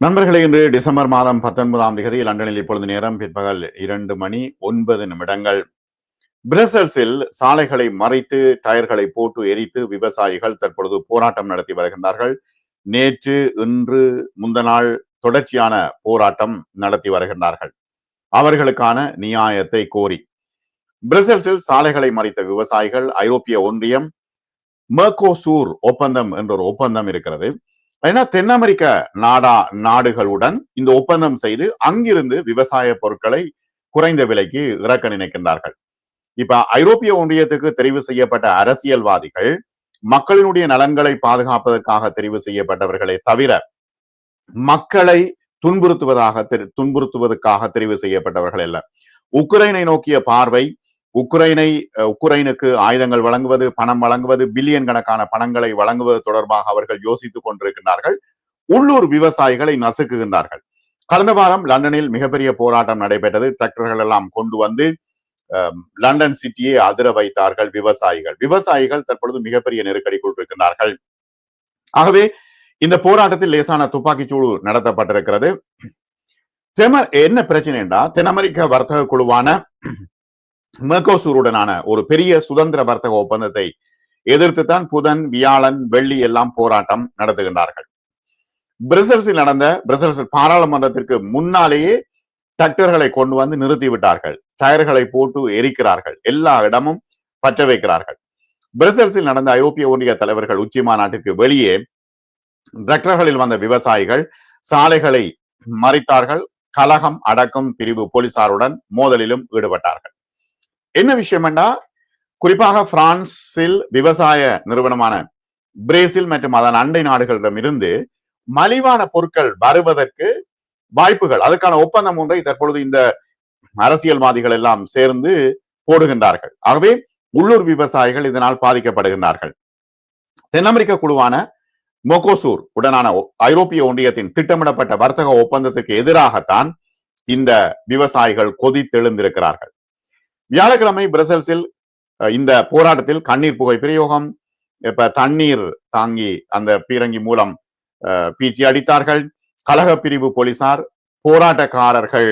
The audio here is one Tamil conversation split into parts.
நண்பர்களே இன்று டிசம்பர் மாதம் பத்தொன்பதாம் தேதி லண்டனில் இப்பொழுது நேரம். பிற்பகல் இரண்டு மணி ஒன்பது நிமிடங்கள். பிரசல்ஸில் சாலைகளை மறைத்து டயர்களை போட்டு எரித்து விவசாயிகள் தற்பொழுது போராட்டம் நடத்தி வருகின்றார்கள். நேற்று இன்று முந்த நாள் தொடர்ச்சியான போராட்டம் நடத்தி வருகின்றார்கள். அவர்களுக்கான நியாயத்தை கோரி. பிரசல்ஸில் சாலைகளை மறைத்த விவசாயிகள் ஐரோப்பிய ஒன்றியம் மெர்கோசூர் ஒப்பந்தம் என்ற ஒரு ஒப்பந்தம் இருக்கிறது. ஏன்னா தென் அமெரிக்க நாடா நாடுகளுடன் இந்த ஒப்பந்தம் செய்து அங்கிருந்து விவசாய பொருட்களை குறைந்த விலைக்கு இறக்க நினைக்கின்றார்கள். இப்ப ஐரோப்பிய ஒன்றியத்துக்கு தெரிவு செய்யப்பட்ட அரசியல்வாதிகள் மக்களினுடைய நலன்களை பாதுகாப்பதற்காக தெரிவு செய்யப்பட்டவர்களே தவிர மக்களை துன்புறுத்துவதாக துன்புறுத்துவதற்காக தெரிவு செய்யப்பட்டவர்கள் அல்ல. உக்ரைனை நோக்கிய பார்வை உக்ரைனை உக்ரைனுக்கு ஆயுதங்கள் வழங்குவது பணம் வழங்குவது பில்லியன் கணக்கான பணங்களை வழங்குவது தொடர்பாக அவர்கள் யோசித்துக் கொண்டிருக்கிறார்கள் உள்ளூர் விவசாயிகளை நசுக்குகின்றார்கள். கடந்த வாரம் லண்டனில் மிகப்பெரிய போராட்டம் நடைபெற்றது. டிராக்டர்கள் எல்லாம் கொண்டு வந்து லண்டன் சிட்டியை அதிர வைத்தார்கள் விவசாயிகள். விவசாயிகள் தற்பொழுது மிகப்பெரிய நெருக்கடிக்குள் இருக்கின்றார்கள். ஆகவே இந்த போராட்டத்தில் லேசான துப்பாக்கிச்சூடு நடத்தப்பட்டிருக்கிறது. தெம என்ன பிரச்சனை என்றா தென் அமெரிக்க வர்த்தக குழுவான மேகோசூருடனான ஒரு பெரிய சுதந்திர வர்த்தக ஒப்பந்தத்தை எதிர்த்து தான் புதன் வியாழன் வெள்ளி எல்லாம் போராட்டம் நடத்துகின்றார்கள். பிரசல்ஸில் நடந்த பிரசல்ஸ் பாராளுமன்றத்திற்கு முன்னாலேயே டக்டர்களை கொண்டு வந்து நிறுத்தி விட்டார்கள். டயர்களை போட்டு எரிக்கிறார்கள். எல்லா இடமும் பற்ற வைக்கிறார்கள். பிரசல்ஸில் நடந்த ஐரோப்பிய ஒன்றிய தலைவர்கள் உச்சி மாநாட்டிற்கு வெளியே டிராக்டர்களில் வந்த விவசாயிகள் சாலைகளை மறித்தார்கள். கலகம் அடக்கும் பிரிவு போலீசாருடன் மோதலிலும் ஈடுபட்டார்கள். என்ன விஷயம் என்றா குறிப்பாக பிரான்சில் விவசாய நிறுவனமான பிரேசில் மற்றும் அதன் அண்டை நாடுகளிடம் இருந்து மலிவான பொருட்கள் வருவதற்கு வாய்ப்புகள் அதுக்கான ஒப்பந்தம் ஒன்றை தற்பொழுது இந்த அரசியல்வாதிகள் எல்லாம் சேர்ந்து போடுகின்றார்கள். ஆகவே உள்ளூர் விவசாயிகள் இதனால் பாதிக்கப்படுகின்றார்கள். தென் அமெரிக்க குழுவான மொகோசூர் உடனான ஐரோப்பிய ஒன்றியத்தின் திட்டமிடப்பட்ட வர்த்தக ஒப்பந்தத்துக்கு எதிராகத்தான் இந்த விவசாயிகள் கொதித்தெழுந்திருக்கிறார்கள். வியாழக்கிழமை பிரசல்ஸில் இந்த போராட்டத்தில் கண்ணீர் புகை பிரயோகம். இப்ப தண்ணீர் தாங்கி அந்த பீரங்கி மூலம் பீச்சி அடித்தார்கள். கழக பிரிவு போலீசார் போராட்டக்காரர்கள்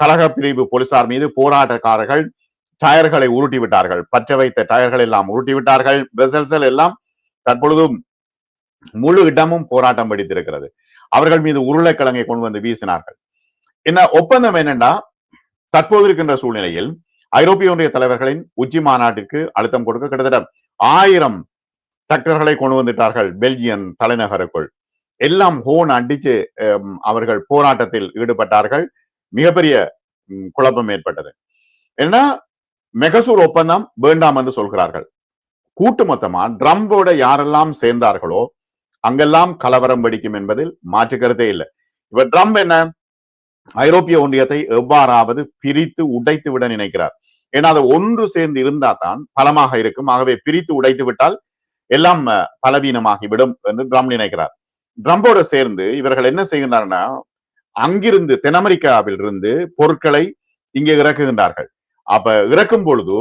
கழக பிரிவு போலீசார் மீது போராட்டக்காரர்கள் டயர்களை உருட்டி விட்டார்கள் பற்ற வைத்த டயர்கள் எல்லாம் உருட்டி விட்டார்கள் பிரசல்ஸில் எல்லாம் தற்பொழுதும் முழு இடமும் போராட்டம் வெடித்திருக்கிறது. அவர்கள் மீது உருளைக்கிழங்கை கொண்டு வந்து வீசினார்கள். என்ன ஒப்பந்தம் என்னன்னா தற்போது இருக்கின்ற சூழ்நிலையில் ஐரோப்பிய ஒன்றிய தலைவர்களின் உச்சி மாநாட்டிற்கு அழுத்தம் கொடுக்க கிட்டத்தட்ட ஆயிரம் டிராக்டர்களை கொண்டு வந்துட்டார்கள் பெல்ஜியன் தலைநகருக்குள். எல்லாம் ஹோன் அடிச்சு அவர்கள் போராட்டத்தில் ஈடுபட்டார்கள். மிகப்பெரிய குழப்பம் ஏற்பட்டது. என்ன மெகசூர் ஒப்பந்தம் வேண்டாம் என்று சொல்கிறார்கள். கூட்டு மொத்தமா ட்ரம்போட யாரெல்லாம் சேர்ந்தார்களோ அங்கெல்லாம் கலவரம் வெடிக்கும் என்பதில் மாற்று கருத்தே இல்லை. இவர் ட்ரம்ப் என்ன? ஐரோப்பிய ஒன்றியத்தை எவ்வாறாவது பிரித்து உடைத்து விட நினைக்கிறார். ஏன்னா அது ஒன்று சேர்ந்து இருந்தா தான் பலமாக இருக்கும். ஆகவே பிரித்து உடைத்து விட்டால் எல்லாம் பலவீனமாகி விடும் என்று ட்ரம் நினைக்கிறார். ட்ரம்போட சேர்ந்து இவர்கள் என்ன செய்கின்றார்னா அங்கிருந்து தென் அமெரிக்காவில் இருந்து பொருட்களை இங்கே இறக்குகின்றார்கள். அப்ப இறக்கும் பொழுது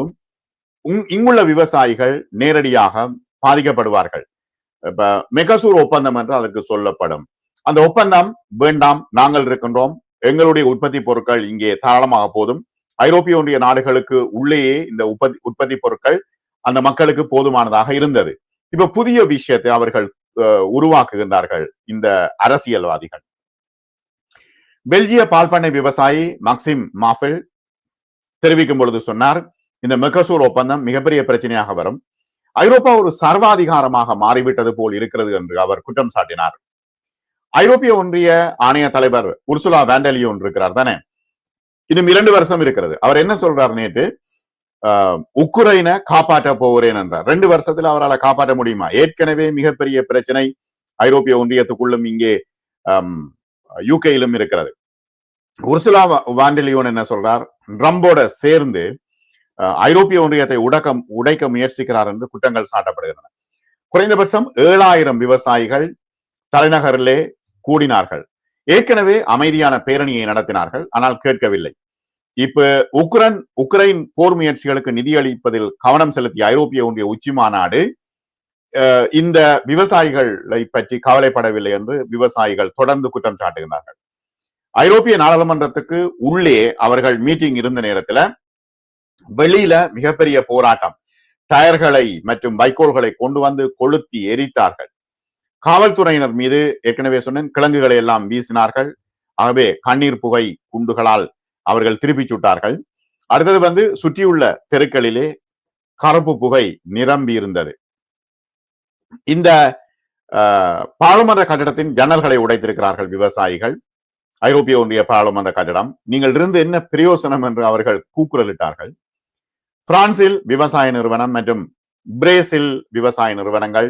இங்குள்ள விவசாயிகள் நேரடியாக பாதிக்கப்படுவார்கள். இப்ப மெகசூர் ஒப்பந்தம் என்று அதற்கு சொல்லப்படும். அந்த ஒப்பந்தம் வேண்டாம் நாங்கள் இருக்கின்றோம். எங்களுடைய உற்பத்தி பொருட்கள் இங்கே தாராளமாக போதும். ஐரோப்பிய ஒன்றிய நாடுகளுக்கு உள்ளேயே இந்த உற்பத்தி உற்பத்தி பொருட்கள் அந்த மக்களுக்கு போதுமானதாக இருந்தது. இப்ப புதிய விஷயத்தை அவர்கள் உருவாக்குகின்றார்கள் இந்த அரசியல்வாதிகள். பெல்ஜிய பால்பண்ணை விவசாயி மக்சிம் மாஃபில் தெரிவிக்கும் பொழுது சொன்னார் இந்த மெகசூர் ஒப்பந்தம் மிகப்பெரிய பிரச்சனையாக வரும். ஐரோப்பா ஒரு சர்வாதிகாரமாக மாறிவிட்டது போல் இருக்கிறது என்று அவர் குற்றம் சாட்டினார். ஐரோப்பிய ஒன்றிய ஆணைய தலைவர் உர்சுலா வேண்டலியோன் இருக்கிறார் தானே? இன்னும் இரண்டு வருஷம் இருக்கிறது. அவர் என்ன சொல்றார் நேற்று? உக்ரைனை காப்பாற்ற போகிறேன் என்றார். ரெண்டு வருஷத்துல அவரால் காப்பாற்ற முடியுமா? ஏற்கனவே மிகப்பெரிய பிரச்சனை ஐரோப்பிய ஒன்றியத்துக்குள்ளும் இங்கே யூகேயிலும் இருக்கிறது. உர்சுலா வாண்டலியோன் என்ன சொல்றார்? ட்ரம்போட சேர்ந்து ஐரோப்பிய ஒன்றியத்தை உடக்க உடைக்க முயற்சிக்கிறார் என்று குற்றங்கள் சாட்டப்படுகின்றன. குறைந்தபட்சம் ஏழாயிரம் விவசாயிகள் தலைநகரிலே கூடினார்கள். ஏற்கனவே அமைதியான பேரணியை நடத்தினார்கள் ஆனால் கேட்கவில்லை. இப்ப உக்ரைன் உக்ரைன் போர் முயற்சிகளுக்கு நிதியளிப்பதில் கவனம் செலுத்திய ஐரோப்பிய ஒன்றிய உச்சி மாநாடு இந்த விவசாயிகளை பற்றி கவலைப்படவில்லை என்று விவசாயிகள் தொடர்ந்து குற்றம் சாட்டுகிறார்கள் ஐரோப்பிய நாடாளுமன்றத்துக்கு உள்ளே அவர்கள் மீட்டிங் இருந்த நேரத்துல வெளியில மிகப்பெரிய போராட்டம் டயர்களை மற்றும் வைக்கோல்களை கொண்டு வந்து கொளுத்தி எரித்தார்கள். காவல்துறையினர் மீது ஏற்கனவே சொன்னேன் கிழங்குகளை எல்லாம் வீசினார்கள். ஆகவே கண்ணீர் புகை குண்டுகளால் அவர்கள் திருப்பிச் சுட்டார்கள். அடுத்தது வந்து சுற்றியுள்ள தெருக்களிலே கருப்பு புகை நிரம்பி இருந்தது. இந்த பாராளுமன்ற கட்டிடத்தின் ஜன்னல்களை உடைத்திருக்கிறார்கள் விவசாயிகள். ஐரோப்பிய ஒன்றிய பாராளுமன்ற கட்டிடம். நீங்கள் இருந்து என்ன பிரயோசனம் என்று அவர்கள் கூக்குரலிட்டார்கள். பிரான்சில் விவசாய நிறுவனம் மற்றும் பிரேசில் விவசாய நிறுவனங்கள்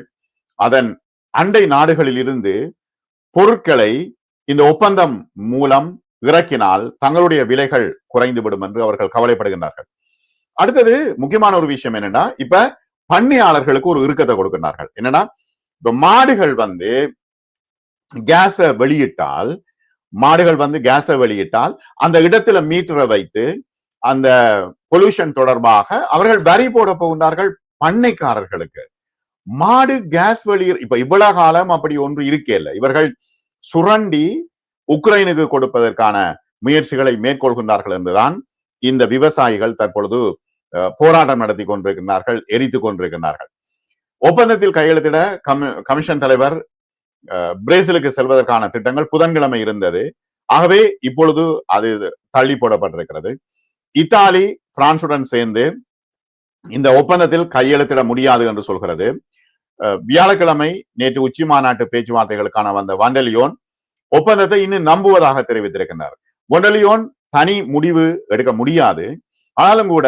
அதன் அண்டை நாடுகளில் இருந்து பொருட்களை இந்த ஒப்பந்தம் மூலம் இறக்கினால் தங்களுடைய விலைகள் குறைந்துவிடும் என்று அவர்கள் கவலைப்படுகின்றார்கள். அடுத்தது முக்கியமான ஒரு விஷயம் என்னன்னா இப்ப பண்ணையாளர்களுக்கு ஒரு இறுக்கத்தை கொடுக்கின்றார்கள். என்னன்னா இப்ப மாடுகள் வந்து கேஸ வெளியிட்டால் மாடுகள் வந்து கேஸ வெளியிட்டால் அந்த இடத்துல மீட்டரை வைத்து அந்த பொல்யூஷன் தொடர்பாக அவர்கள் வரி போட போகின்றார்கள் பண்ணைக்காரர்களுக்கு. மாடு கேஸ் வெளியே இப்ப இவ்வளவு காலம் அப்படி ஒன்று இருக்கே இல்லை. இவர்கள் சுரண்டி உக்ரைனுக்கு கொடுப்பதற்கான முயற்சிகளை மேற்கொள்கின்றார்கள் என்றுதான் இந்த விவசாயிகள் தற்பொழுது போராட்டம் நடத்தி கொண்டிருக்கிறார்கள் எரித்துக் கொண்டிருக்கிறார்கள் ஒப்பந்தத்தில் கையெழுத்திட கமி- கமிஷன் தலைவர் அஹ், பிரேசிலுக்கு செல்வதற்கான திட்டங்கள் புதன்கிழமை இருந்தது. ஆகவே இப்பொழுது அது தள்ளி போடப்பட்டிருக்கிறது. இத்தாலி பிரான்சுடன் சேர்ந்து இந்த ஒப்பந்தத்தில் கையெழுத்திட முடியாது என்று சொல்கிறது. வியாழக்கிழமை நேற்று உச்சி மாநாட்டு பேச்சுவார்த்தைகளுக்கான வந்த வண்டலியோன் ஒப்பந்தத்தை இன்னும் நம்புவதாக தெரிவித்திருக்கின்றார். வண்டலியோன் தனி முடிவு எடுக்க முடியாது. ஆனாலும் கூட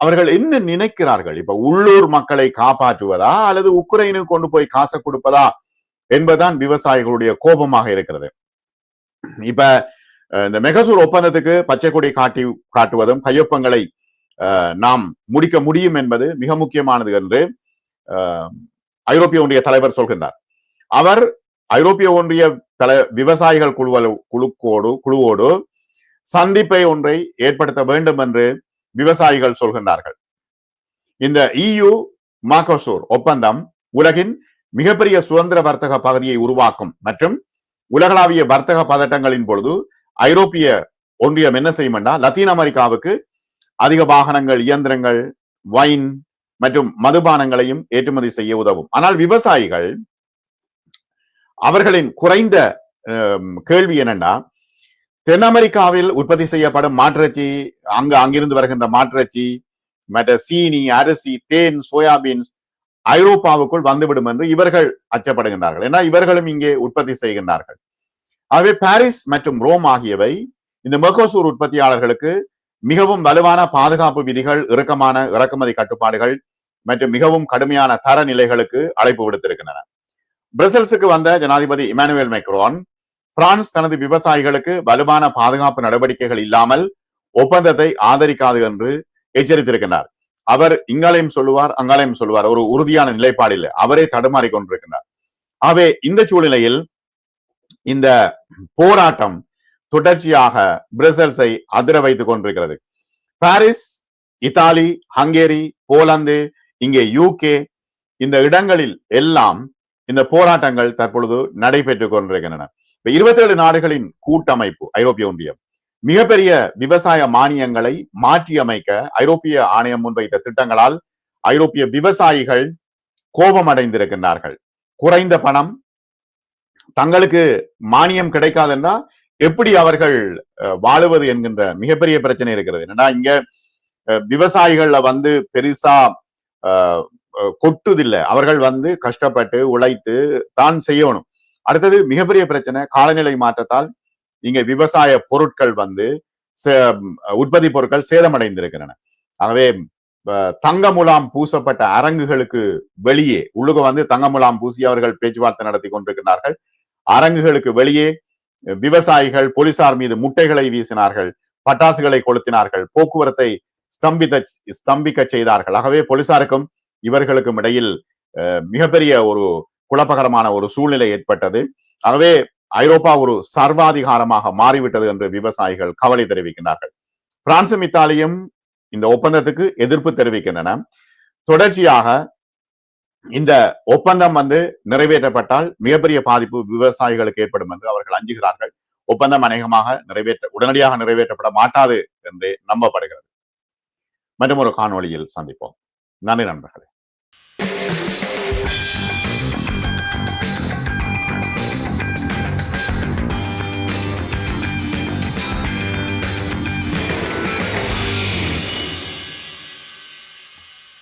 அவர்கள் என்ன நினைக்கிறார்கள்? இப்ப உள்ளூர் மக்களை காப்பாற்றுவதா அல்லது உக்ரைனுக்கு கொண்டு போய் காசை கொடுப்பதா என்பதுதான் விவசாயிகளுடைய கோபமாக இருக்கிறது. இப்ப இந்த மெகசூர் ஒப்பந்தத்துக்கு பச்சை கொடி காட்டி காட்டுவதும் கையொப்பங்களை அஹ், நாம் முடிக்க முடியும் என்பது மிக முக்கியமானது என்று அஹ், ஐரோப்பிய ஒன்றிய தலைவர் சொல்கின்றார். அவர் ஐரோப்பிய ஒன்றிய தலை விவசாயிகள் குழுவல் குழுக்கோடு குழுவோடு சந்திப்பை ஒன்றை ஏற்படுத்த வேண்டும் என்று விவசாயிகள் சொல்கின்றார்கள். இந்த இயு மார்கோசூர் ஒப்பந்தம் உலகின் மிகப்பெரிய சுதந்திர வர்த்தக பகுதியை உருவாக்கும் மற்றும் உலகளாவிய வர்த்தக பதட்டங்களின் பொழுது ஐரோப்பிய ஒன்றியம் என்ன செய்யும் லத்தீன் அமெரிக்காவுக்கு அதிக வாகனங்கள் இயந்திரங்கள் வைன் மற்றும் மதுபானங்களையும் ஏற்றுமதி செய்ய உதவும். ஆனால் விவசாயிகள் அவர்களின் குறைந்த கேள்வி என்னன்னா தென் அமெரிக்காவில் உற்பத்தி செய்யப்படும் மாற்றச்சி அங்கு அங்கிருந்து வருகின்ற மாற்றச்சி மற்ற சீனி அரிசி தேன் சோயாபீன்ஸ் ஐரோப்பாவுக்குள் வந்துவிடும் என்று இவர்கள் அச்சப்படுகின்றார்கள். ஏன்னா இவர்களும் இங்கே உற்பத்தி செய்கின்றார்கள். ஆகவே பாரிஸ் மற்றும் ரோம் ஆகியவை இந்த மெர்கோசூர் உற்பத்தியாளர்களுக்கு மிகவும் வலுவான பாதுகாப்பு விதிகள் இறுக்கமான இறக்குமதி கட்டுப்பாடுகள் மற்றும் மிகவும் கடுமையான தரநிலைகளுக்கு அழைப்பு விடுத்திருக்கின்றன. பிரசல்ஸுக்கு வந்த ஜனாதிபதி இமானுவேல் மைக்ரோன் பிரான்ஸ் தனது விவசாயிகளுக்கு வலுவான பாதுகாப்பு நடவடிக்கைகள் இல்லாமல் ஒப்பந்தத்தை ஆதரிக்காது என்று எச்சரித்திருக்கிறார் அவர் இங்காலையும் சொல்லுவார் அங்காலையும் சொல்லுவார். ஒரு உறுதியான நிலைப்பாடு இல்லை. அவரே தடுமாறி கொண்டிருக்கிறார் ஆகவே இந்த சூழ்நிலையில் இந்த போராட்டம் தொடர்ச்சியாக பிரசல்ஸை அதிர வைத்துக் கொண்டிருக்கிறது. பாரிஸ் இத்தாலி ஹங்கேரி போலந்து இங்கே யூகே இந்த இடங்களில் எல்லாம் இந்த போராட்டங்கள் தற்பொழுது நடைபெற்றுக் கொண்டிருக்கின்றன. இப்ப இருபத்தேழு நாடுகளின் கூட்டமைப்பு ஐரோப்பிய ஒன்றியம் மிகப்பெரிய விவசாய மானியங்களை மாற்றியமைக்க ஐரோப்பிய ஆணையம் முன்வைத்த திட்டங்களால் ஐரோப்பிய விவசாயிகள் கோபம் அடைந்திருக்கின்றார்கள் குறைந்த பணம் தங்களுக்கு மானியம் கிடைக்காதுன்னா எப்படி அவர்கள் அஹ், வாழுவது என்கின்ற மிகப்பெரிய பிரச்சனை இருக்கிறது. என்னன்னா இங்க அஹ், விவசாயிகள்ல வந்து பெருசா கொட்டுதில்லை. அவர்கள் வந்து கஷ்டப்பட்டு உழைத்து தான் செய்யணும். அடுத்தது மிகப்பெரிய பிரச்சனை காலநிலை மாற்றத்தால் இங்க விவசாய பொருட்கள் வந்து சே- உற்பத்தி பொருட்கள் சேதமடைந்திருக்கின்றன. ஆகவே தங்க முலாம் பூசப்பட்ட அரங்குகளுக்கு வெளியே உள்ளுக வந்து தங்க முலாம் பூசி அவர்கள் பேச்சுவார்த்தை நடத்தி கொண்டிருக்கிறார்கள் அரங்குகளுக்கு வெளியே விவசாயிகள் போலீசார் மீது முட்டைகளை வீசினார்கள் பட்டாசுகளை கொளுத்தினார்கள் போக்குவரத்தை ஸ்தம்பித ஸ்தம்பிக்க செய்தார்கள். ஆகவே போலீசாருக்கும் இவர்களுக்கும் இடையில் அஹ், மிகப்பெரிய ஒரு குழப்பகரமான ஒரு சூழ்நிலை ஏற்பட்டது. ஆகவே ஐரோப்பா ஒரு சர்வாதிகாரமாக மாறிவிட்டது என்று விவசாயிகள் கவலை தெரிவிக்கின்றார்கள். பிரான்சும் இத்தாலியும் இந்த ஒப்பந்தத்துக்கு எதிர்ப்பு தெரிவிக்கின்றன. தொடர்ச்சியாக இந்த ஒப்பந்தம் வந்து நிறைவேற்றப்பட்டால் மிகப்பெரிய பாதிப்பு விவசாயிகளுக்கு ஏற்படும் என்று அவர்கள் அஞ்சுகிறார்கள். ஒப்பந்தம் அநேகமாக நிறைவேற்ற உடனடியாக நிறைவேற்றப்பட மாட்டாது என்று நம்பப்படுகிறது. மற்றும் ஒரு காணொளியில் சந்திப்போம். நன்றி நண்பர்களே.